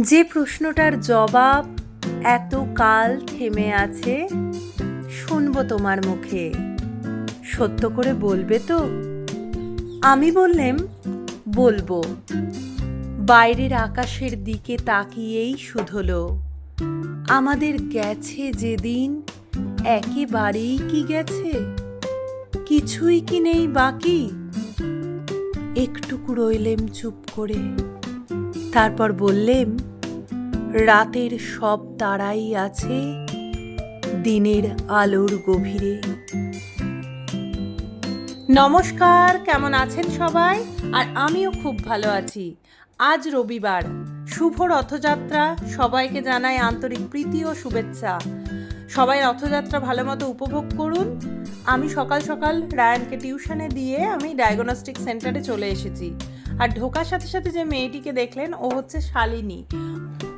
যে প্রশ্নটার জবাব এত কাল থেমে আছে, শুনব তোমার মুখে। সত্য করে বলবে তো? আমি বললেম, বলব। বাইরের আকাশের দিকে তাকিয়েই শুধলো। আমাদের গেছে যেদিন, একেবারেই কি গেছে? কিছুই কি নেই বাকি? একটুকু রইলেম চুপ করে। তারপর বললেম রাতের সব তারাই আছে দিনের আলোর গভীরে। নমস্কার, কেমন আছেন সবাই? আর আমিও খুব ভালো আছি। আজ রবিবার, শুভ রথযাত্রা, সবাইকে জানাই আন্তরিক প্রীতি ও শুভেচ্ছা। সবাই রথযাত্রা ভালো মতো উপভোগ করুন। আমি সকাল সকাল রায়ানকে টিউশনে দিয়ে আমি ডায়াগনস্টিক সেন্টারে চলে এসেছি। আর ঢোকার সাথে সাথে যে মেয়েটিকে দেখলেন, ও হচ্ছে শালিনী।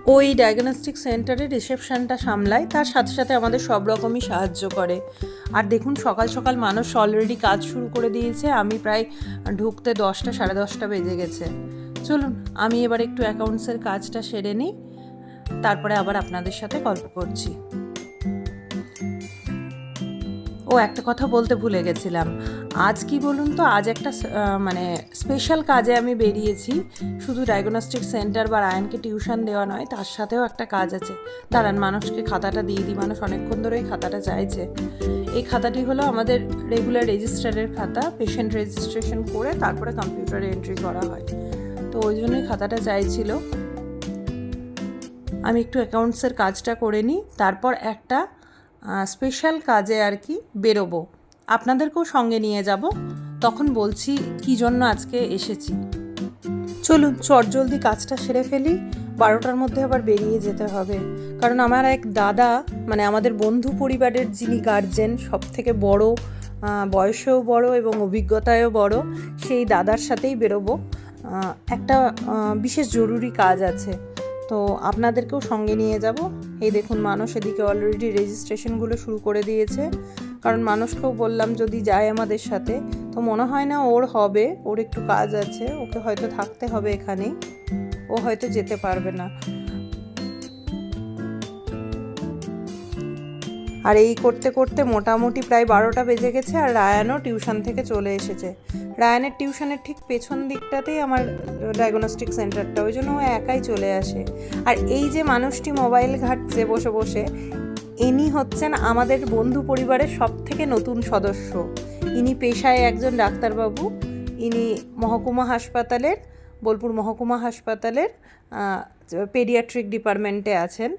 ওই ডায়াগনস্টিক সেন্টারে রিসেপশনটা সামলায়, তার সাথে সাথে আমাদের সব রকমই সাহায্য করে। আর দেখুন, সকাল সকাল মানুষ অলরেডি কাজ শুরু করে দিয়েছে, আমি প্রায় ঢুকতে দশটা, সাড়ে দশটা বেজে গেছে। চলুন, আমি এবার একটু অ্যাকাউন্টসের কাজটা সেরে নিই, তারপরে আবার আপনাদের সাথে গল্প করছি। ও একটা কথা বলতে ভুলে গেছিলাম। আজ কি বলুন তো? আজ একটা মানে স্পেশাল কাজে আমি বেরিয়েছি। শুধু ডায়াগনস্টিক সেন্টার বা রায়নকে টিউশন দেওয়া নয়, তার সাথেও একটা কাজ আছে। দাঁড়ান, মানুষকে খাতাটা দিয়ে দিই। মানুষ অনেকক্ষণ ধরে এই খাতাটা চাইছে। এই খাতাটি হলো আমাদের রেগুলার রেজিস্টারের খাতা। পেশেন্ট রেজিস্ট্রেশন করে তারপরে কম্পিউটারে এন্ট্রি করা হয়। তো ওই জন্যই খাতাটা চাইছিল। আমি একটু অ্যাকাউন্টসের কাজটা করে নিই। তারপর একটা স্পেশাল কাজে আর কি বেরোবো। আপনাদেরকেও সঙ্গে নিয়ে যাব। তখন বলছি, কী জন্য আজকে এসেছি? চলুন, চটজলদি কাজটা সেরে ফেলি। বারোটার মধ্যে আবার বেরিয়ে যেতে হবে। কারণ আমার এক দাদা মানে আমাদের বন্ধু পরিবারের যিনি গার্জেন সব থেকে বড় বয়সেও বড় এবং অভিজ্ঞতায়ও বড়, সেই দাদার সাথেই বেরোবো। একটা বিশেষ জরুরি কাজ আছে। তো আপনাদেরকেও সঙ্গে নিয়ে যাব। এই দেখুন, মানুষ এদিকে অলরেডি রেজিস্ট্রেশনগুলো শুরু করে দিয়েছে। কারণ মানুষকেও বললাম যদি যায় আমাদের সাথে, তো মনে হয় না ওর হবে, ওর একটু কাজ আছে, ওকে হয়তো থাকতে হবে এখানে, ও হয়তো যেতে পারবে না। আর এই করতে করতে মোটামুটি প্রায় বারোটা বেজে গেছে আর রায়ানও টিউশন থেকে চলে এসেছে। রায়ানের টিউশনের ঠিক পেছন দিকটাতেই আমার ডায়াগনস্টিক সেন্টারটা ওই জন্য ও একাই চলে আসে। আর এই যে মানুষটি মোবাইল ঘাটছে বসে বসে ইনি হচ্ছেন আমাদের বন্ধু পরিবারের সব থেকে নতুন সদস্য। ইনি পেশায় একজন ডাক্তারবাবু, ইনি মহকুমা হাসপাতালের, বোলপুর মহকুমা হাসপাতালের পেডিয়াট্রিক ডিপার্টমেন্টে আছেন।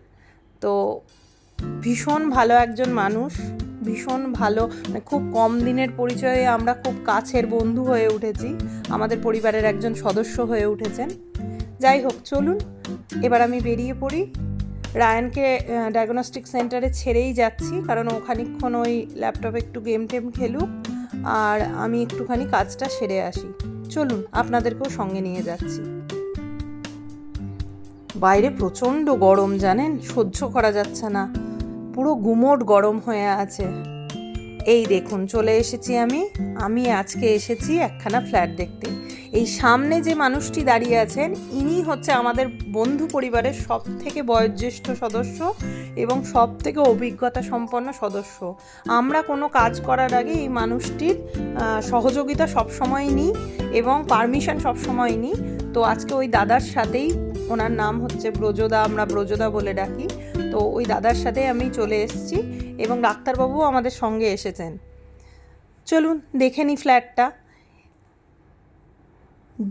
তো ভীষণ ভালো একজন মানুষ, ভীষণ ভালো মানে খুব কম দিনের পরিচয়ে আমরা খুব কাছের বন্ধু হয়ে উঠেছি, আমাদের পরিবারের একজন সদস্য হয়ে উঠেছেন। যাই হোক, চলুন, এবার আমি বেরিয়ে পড়ি। রায়ানকে ডায়াগনস্টিক সেন্টারে ছেড়েই যাচ্ছি, কারণ ও খানিকক্ষণ ওই ল্যাপটপে একটু গেম টেম খেলুক, আর আমি একটুখানি কাজটা সেরে আসি। চলুন, আপনাদেরকেও সঙ্গে নিয়ে যাচ্ছি। বাইরে প্রচণ্ড গরম, জানেন? সহ্য করা যাচ্ছে না। পুরো গুমোট গরম হয়ে আছে। এই দেখুন, চলে এসেছি আমি। আমি আজকে এসেছি একখানা ফ্ল্যাট দেখতে। এই সামনে যে মানুষটি দাঁড়িয়ে আছেন, ইনি হচ্ছে আমাদের বন্ধু পরিবারের সব থেকে বয়োজ্যেষ্ঠ সদস্য এবং সব থেকে অভিজ্ঞতা সম্পন্ন সদস্য। আমরা কোনো কাজ করার আগে এই মানুষটির সহযোগিতা সবসময় নিই এবং পারমিশন সবসময় নিই। তো আজকে ওই দাদার সাথেই ওনার নাম হচ্ছে ব্রজদা, আমরা ব্রজদা বলে ডাকি। তো ওই দাদার সাথে আমি চলে এসেছি এবং ডাক্তারবাবুও আমাদের সঙ্গে এসেছেন। চলুন, দেখে নিই ফ্ল্যাটটা।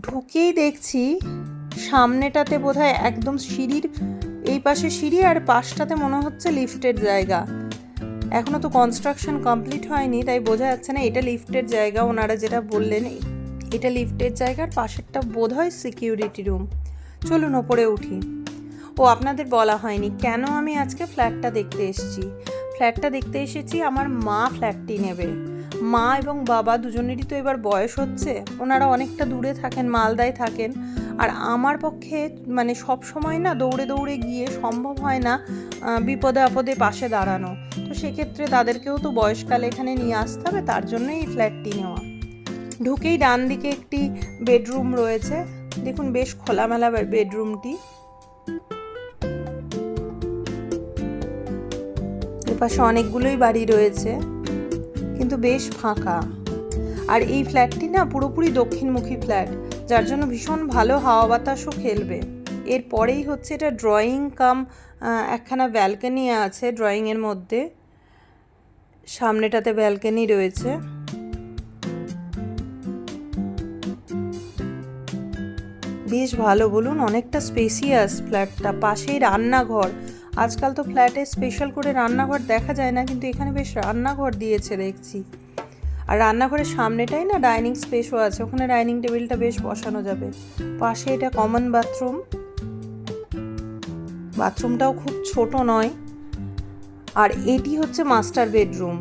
ঢুকেই দেখছি সামনেটাতে বোধহয় একদম সিঁড়ির এই পাশে সিঁড়ি আর পাশটাতে মনে হচ্ছে লিফটের জায়গা। এখনও তো কনস্ট্রাকশন কমপ্লিট হয়নি, তাই বোঝা যাচ্ছে না এটা লিফটের জায়গা, ওনারা যেটা বললেন এটা লিফটের জায়গার পাশেরটা বোধ হয় সিকিউরিটি রুম চলুন ওপরে উঠি। ও, আপনাদের বলা হয়নি, কেন আমি আজকে ফ্ল্যাটটা দেখতে এসেছি? ফ্ল্যাটটা দেখতে এসেছি, আমার মা ফ্ল্যাটটি নেবে। মা এবং বাবা দুজনেরই তো এবার বয়স হচ্ছে। ওনারা অনেকটা দূরে থাকেন, মালদায় থাকেন। আর আমার পক্ষে মানে সব সময় না দৌড়ে দৌড়ে গিয়ে সম্ভব হয় না বিপদে আপদে পাশে দাঁড়ানো। তো সেক্ষেত্রে তাদেরকেও তো বয়সকালে এখানে নিয়ে আসতে হবে, তার জন্যই এই ফ্ল্যাটটি নেওয়া। ঢুকেই ডান দিকে একটি বেডরুম রয়েছে। দেখুন বেশ খোলামেলা বেডরুমটি। এপাশে অনেকগুলোই বাড়ি রয়েছে। কিন্তু বেশ ফাঁকা। আর এই ফ্ল্যাটটি না পুরোপুরি দক্ষিণমুখী ফ্ল্যাট, যার জন্য ভীষণ ভালো হাওয়া বাতাসও খেলবে। এরপরেই হচ্ছে এটা ড্রয়িং কাম একখানা ব্যালকনি আছে ড্রয়িংয়ের মধ্যে। সামনেটাতে ব্যালকনি রয়েছে। বেশ ভালো, বলুন, অনেকটা স্পেসিয়াস ফ্ল্যাটটা পাশেই রান্নাঘর আজকাল তো ফ্ল্যাটে স্পেশাল করে রান্নাঘর দেখা যায় না, কিন্তু এখানে বেশ রান্নাঘর দিয়েছে দেখছি। আর রান্নাঘরের সামনেটাই না ডাইনিং স্পেসও আছে, ওখানে ডাইনিং টেবিলটা বেশ বসানো যাবে। পাশে এটা কমন বাথরুম বাথরুমটাও খুব ছোট নয়। আর এটি হচ্ছে মাস্টার বেডরুম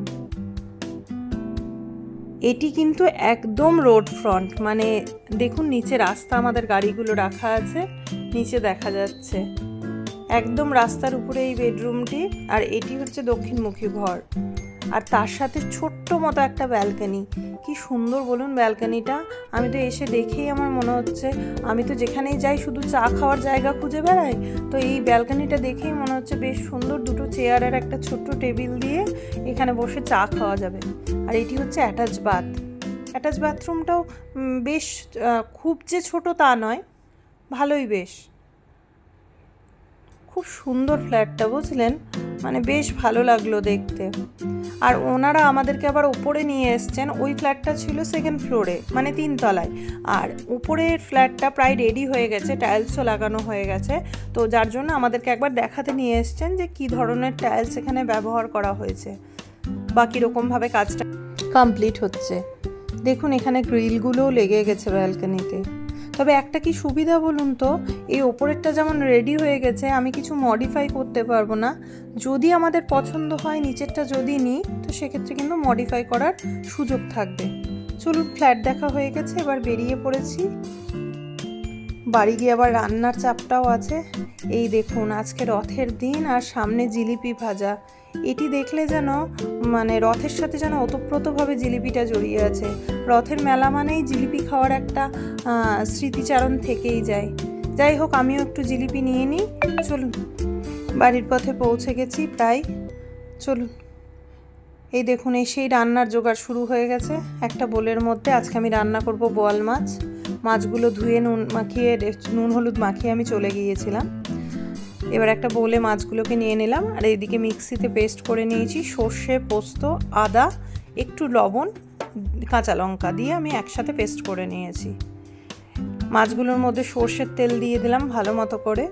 এটি কিন্তু একদম রোড ফ্রন্ট মানে দেখুন নিচে রাস্তা আমাদের গাড়িগুলো রাখা আছে, নিচে দেখা যাচ্ছে। একদম রাস্তার উপরে এই বেডরুমটি, আর এটি হচ্ছে দক্ষিণমুখী ঘর। আর তার সাথে ছোট্ট মতো একটা ব্যালকনি। কি সুন্দর বলুন ব্যালকনিটা। আমি তো এসে দেখেই আমার মনে হচ্ছে, আমি তো যেখানেই যাই শুধু চা খাওয়ার জায়গা খুঁজে বেড়াই। তো এই ব্যালকনিটা দেখেই মনে হচ্ছে বেশ সুন্দর দুটো চেয়ার আর একটা ছোট্ট টেবিল দিয়ে এখানে বসে চা খাওয়া যাবে। আর এটি হচ্ছে অ্যাটাচ বাথ। অ্যাটাচ বাথরুমটাও বেশ খুব যে ছোট তা নয়, ভালোই বেশ। খুব সুন্দর ফ্ল্যাটটা, বুঝলেন? মানে বেশ ভালো লাগল দেখতে। আর ওনারা আমাদেরকে আবার উপরে নিয়ে এসছেন, ওই ফ্ল্যাটটা ছিল সেকেন্ড ফ্লোরে মানে তিনতলায়। আর উপরের ফ্ল্যাটটা প্রায় রেডি হয়ে গেছে টাইলসও লাগানো হয়ে গেছে। তো যার জন্য আমাদেরকে একবার দেখাতে নিয়ে এসছেন যে কী ধরনের টাইলস এখানে ব্যবহার করা হয়েছে বা কীরকমভাবে কাজটা কমপ্লিট হচ্ছে। দেখুন, এখানে গ্রিলগুলোও লেগে গেছে ব্যালকনিতে তবে একটা কি সুবিধা বলুন তো? এই ওপরেরটা যেমন রেডি হয়ে গেছে, আমি কিছু মডিফাই করতে পারব না। যদি আমাদের পছন্দ হয়, নিচেরটা যদি নিই, তো সেক্ষেত্রে কিন্তু মডিফাই করার সুযোগ থাকবে। চলুন ফ্ল্যাট দেখা হয়ে গেছে, এবার বেরিয়ে পড়েছি। বাড়ি গিয়ে আবার রান্নার চাপটাও আছে। এই দেখুন, আজকে রথের দিন আর সামনে জিলিপি ভাজা। এটি দেখলে যেন মানে রথের সাথে যেন ওতপ্রোতভাবে জিলিপিটা জড়িয়ে আছে। রথের মেলা মানেই জিলিপি খাওয়ার একটা স্মৃতিচারণ থেকেই যায়। যাই হোক, আমিও একটু জিলিপি নিয়ে নিই। চলুন, বাড়ির পথে পৌঁছে গেছি প্রায়। চলুন। এই দেখুন, এই সেই রান্নার জোগাড় শুরু হয়ে গেছে। একটা বোলের মধ্যে আজকে আমি রান্না করব বোয়াল মাছ। মাছগুলো ধুয়ে নুন মাখিয়ে নুন হলুদ মাখিয়ে আমি চলে গিয়েছিলাম। এবার একটা বোলে মাছগুলোকে নিয়ে নিলাম, আর এদিকে মিক্সিতে পেস্ট করে নিয়েছি সর্ষে, পোস্ত, আদা, একটু লবণ, কাঁচা লঙ্কা দিয়ে আমি একসাথে পেস্ট করে নিয়েছি। মাছগুলোর মধ্যে সর্ষের তেল দিয়ে দিলাম ভালো মতো করে।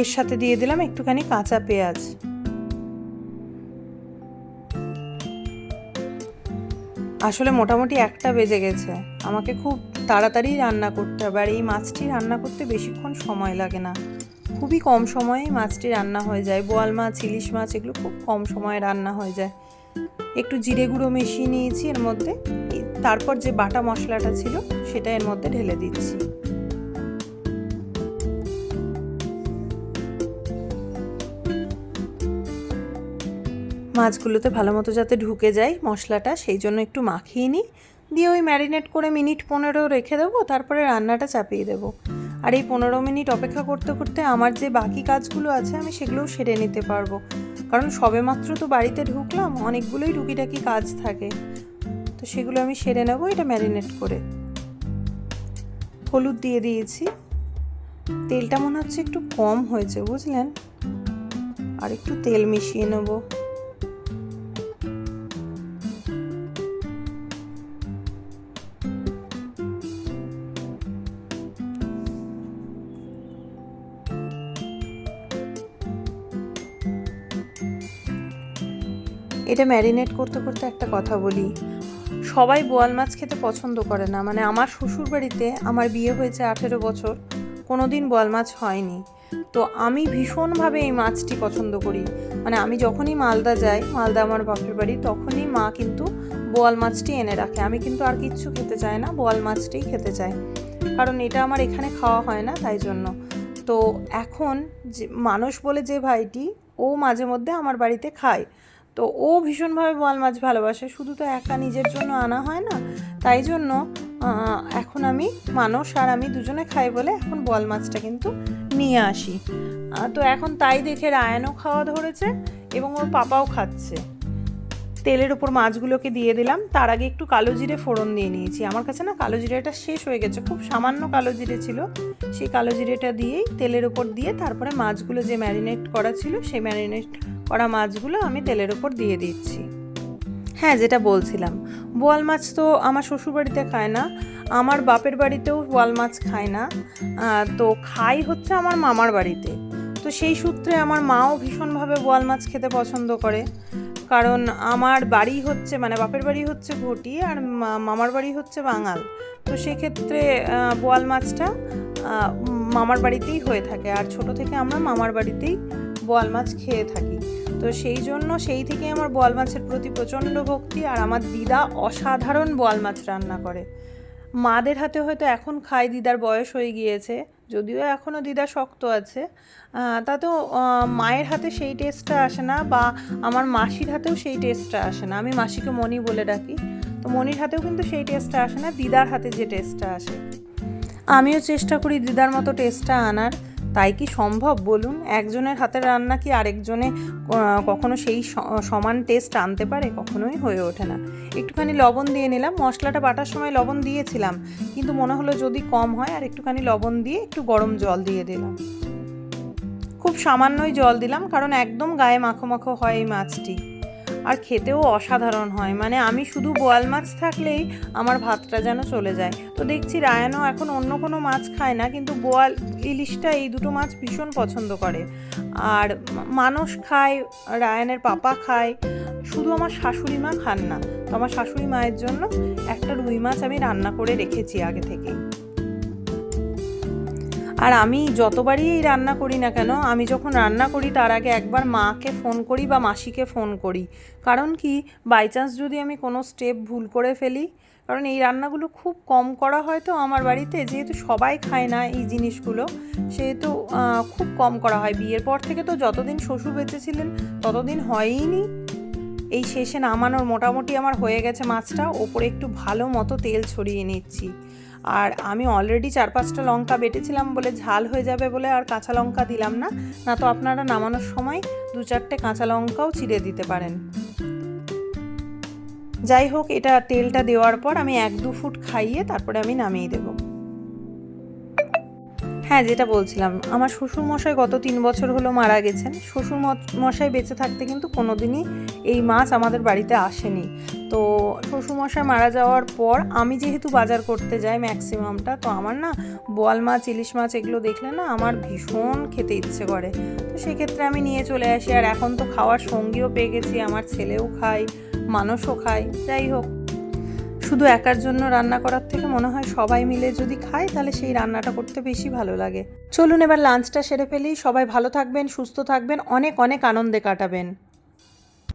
এর সাথে দিয়ে দিলাম একটুখানি কাঁচা পেঁয়াজ। আসলে মোটামুটি একটা বেজে গেছে। আমাকে খুব তাড়াতাড়ি রান্না করতে হবে আর এই মাছটি রান্না করতে বেশিক্ষণ সময় লাগে না। খুবই কম সময়ে মাছটি রান্না হয়ে যায়। বোয়াল মাছ ইলিশ মাছ এগুলো খুব কম সময়ে রান্না হয়ে যায়। একটু জিরে গুঁড়ো মিশিয়ে নিয়েছি এর মধ্যে। তারপর যে বাটা মশলাটা ছিল সেটা এর মধ্যে ঢেলে দিচ্ছি। মাছগুলোতে ভালো মতো যাতে ঢুকে যায় মশলাটা, সেই জন্য একটু মাখিয়ে নিই। দিয়ে ওই ম্যারিনেট করে মিনিট পনেরো রেখে দেবো, তারপরে রান্নাটা চাপিয়ে দেবো। আর এই পনেরো মিনিট অপেক্ষা করতে করতে আমার যে বাকি কাজগুলো আছে, আমি সেগুলোও সেরে নিতে পারব। কারণ সবেমাত্র তো বাড়িতে ঢুকলাম, অনেকগুলোই টুকিটাকি কাজ থাকে। তো সেগুলো আমি সেরে নেব, এটা ম্যারিনেট করে। হলুদ দিয়ে দিয়েছি। তেলটা মনে হচ্ছে একটু কম হয়েছে, বুঝলেন? আর একটু তেল মিশিয়ে নেব। এটা ম্যারিনেট করতে করতে একটা কথা বলি। সবাই বোয়াল মাছ খেতে পছন্দ করে না। মানে আমার শ্বশুর বাড়িতে আমার বিয়ে হয়েছে আঠেরো বছর কোনো দিন বোয়াল মাছ হয়নি। তো আমি ভীষণভাবে এই মাছটি পছন্দ করি। মানে আমি যখনই মালদা যাই, মালদা আমার বাপের বাড়ি, তখনই মা কিন্তু বোয়াল মাছটি এনে রাখে। আমি কিন্তু আর কিচ্ছু খেতে চাই না, বোয়াল মাছটিই খেতে চাই। কারণ এটা আমার এখানে খাওয়া হয় না তাই জন্য। তো এখন যে, মানুষ বলে যে ভাইটি, ও মাঝে মধ্যে আমার বাড়িতে খায়। তো ও ভীষণভাবে বোয়াল মাছ ভালোবাসে। শুধু তো একা নিজের জন্য আনা হয় না, তাই জন্য এখন আমি মানুষ আর আমি দুজনে খাই বলে এখন বোয়াল মাছটা কিন্তু নিয়ে আসি। তো এখন তাই দেখে রায়ানও খাওয়া ধরেছে এবং ওর পাপাও খাচ্ছে। তেলের ওপর মাছগুলোকে দিয়ে দিলাম, তার আগে একটু কালো জিরে ফোড়ন দিয়ে নিয়েছি। আমার কাছে না কালো জিরেটা শেষ হয়ে গেছে, খুব সামান্য কালো জিরে ছিল। সেই কালো জিরেটা দিয়েই তেলের ওপর দিয়ে তারপরে মাছগুলো যে ম্যারিনেট করা ছিল, সেই ম্যারিনেট করা মাছগুলো আমি তেলের ওপর দিয়ে দিচ্ছি। হ্যাঁ যেটা বলছিলাম, বোয়াল মাছ তো আমার শ্বশুরবাড়িতে খায় না, আমার বাপের বাড়িতেও বোয়াল মাছ খায় না তো খাই হচ্ছে আমার মামার বাড়িতে। তো সেই সূত্রে আমার মাও ভীষণভাবে বোয়াল মাছ খেতে পছন্দ করে, কারণ আমার বাড়ি হচ্ছে মানে বাপের বাড়ি হচ্ছে ঘটি আর মামার বাড়ি হচ্ছে বাঙাল। তো সেক্ষেত্রে বোয়াল মাছটা মামার বাড়িতেই হয়ে থাকে, আর ছোট থেকে আমরা মামার বাড়িতেই বোয়াল মাছ খেয়ে থাকি। তো সেই জন্য সেই থেকে আমার বোয়াল মাছের প্রতি প্রচণ্ড ভক্তি আর আমার দিদা অসাধারণ বোয়াল মাছ রান্না করে। মাদের হাতে হয়তো এখন খাই দিদার বয়স হয়ে গিয়েছে, যদিও এখনও দিদা শক্ত আছে। তাতেও মায়ের হাতে সেই টেস্টটা আসে না বা আমার মাসির হাতেও সেই টেস্টটা আসে না। আমি মাসিকে মনি বলে ডাকি, তো মনির হাতেও কিন্তু সেই টেস্টটা আসে না, দিদার হাতে যে টেস্টটা আসে। আমিও চেষ্টা করি দিদার মতো টেস্টটা আনার। তাই কি সম্ভব? বলুন, একজনের হাতের রান্না কি আরেকজনে কখনো সেই সমান টেস্ট আনতে পারে? কখনোই হয়ে ওঠে না। একটুখানি লবণ দিয়ে নিলাম। মশলাটা বাটার সময় লবণ দিয়েছিলাম, কিন্তু মনে হলো যদি কম হয়, আর একটুখানি লবণ দিয়ে একটু গরম জল দিয়ে দিলাম। খুব সামান্যই জল দিলাম, কারণ একদম গায়ে মাখো মাখো হয় এই মাছটি। আর খেতেও অসাধারণ হয়। মানে আমি শুধু বোয়াল মাছ থাকলেই আমার ভাতটা যেন চলে যায়। তো দেখছি রায়ানও এখন অন্য কোনো মাছ খায় না, কিন্তু বোয়াল ইলিশটা এই দুটো মাছ ভীষণ পছন্দ করে। আর মানুষ খায়, রায়ানের পাপা খায়। শুধু আমার শাশুড়ি মা খান না, তো আমার শাশুড়ি মায়ের জন্য একটা রুই মাছ আমি রান্না করে রেখেছি আগে থেকেই। আর আমি যতবারই রান্না করি না কেন, আমি যখন রান্না করি তার আগে একবার মাকে ফোন করি বা মাসিকে ফোন করি। কারণ কি বাই চান্স যদি আমি কোনো স্টেপ ভুল করে ফেলি, কারণ এই রান্নাগুলো খুব কম করা হয় তো আমার বাড়িতে, যেহেতু সবাই খায় না এই জিনিসগুলো, সেহেতু খুব কম করা হয়। বিয়ের পর থেকে তো যতদিন শ্বশুর বেঁচে ছিলেন ততদিন হয়ইনি। এই শেষে নামানোর মোটামুটি আমার হয়ে গেছে মাছটা, ওপরে একটু ভালো মতো তেল ছড়িয়ে নিচ্ছি। আর আমি অলরেডি চার পাঁচটা লঙ্কা বেটেছিলাম বলে ঝাল হয়ে যাবে বলে আর কাঁচা লঙ্কা দিলাম না। না তো আপনারা নামানোর সময় দু চারটে কাঁচা লঙ্কাও চিড়ে দিতে পারেন। যাই হোক, এটা তেলটা দেওয়ার পর আমি এক দু ফুট খাইয়ে তারপরে আমি নামিয়ে দেব। হ্যাঁ যেটা বলছিলাম, আমার শ্বশুর মশাই গত তিন বছর হলো মারা গেছেন। শ্বশুর মশাই বেঁচে থাকতে কিন্তু কোনোদিনই এই মাছ আমাদের বাড়িতে আসেনি। তো শ্বশুরমশাই মারা যাওয়ার পর আমি যেহেতু বাজার করতে যাই ম্যাক্সিমামটা, তো আমার না বোয়াল মাছ, ইলিশ মাছ এগুলো দেখলে না আমার ভীষণ খেতে ইচ্ছে করে। তো সেক্ষেত্রে আমি নিয়ে চলে আসি। আর এখন তো খাওয়ার সঙ্গীও পেয়ে গেছি, আমার ছেলেও খায়, মানুষও খায়। যাই হোক শুধু একার জন্য রান্না করার থেকে মনে হয় সবাই মিলে যদি খায়, তাহলে সেই রান্নাটা করতে বেশি ভালো লাগে। চলুন এবার লাঞ্চটা সেরে ফেলি। সবাই ভালো থাকবেন, সুস্থ থাকবেন, অনেক অনেক আনন্দে কাটাবেন।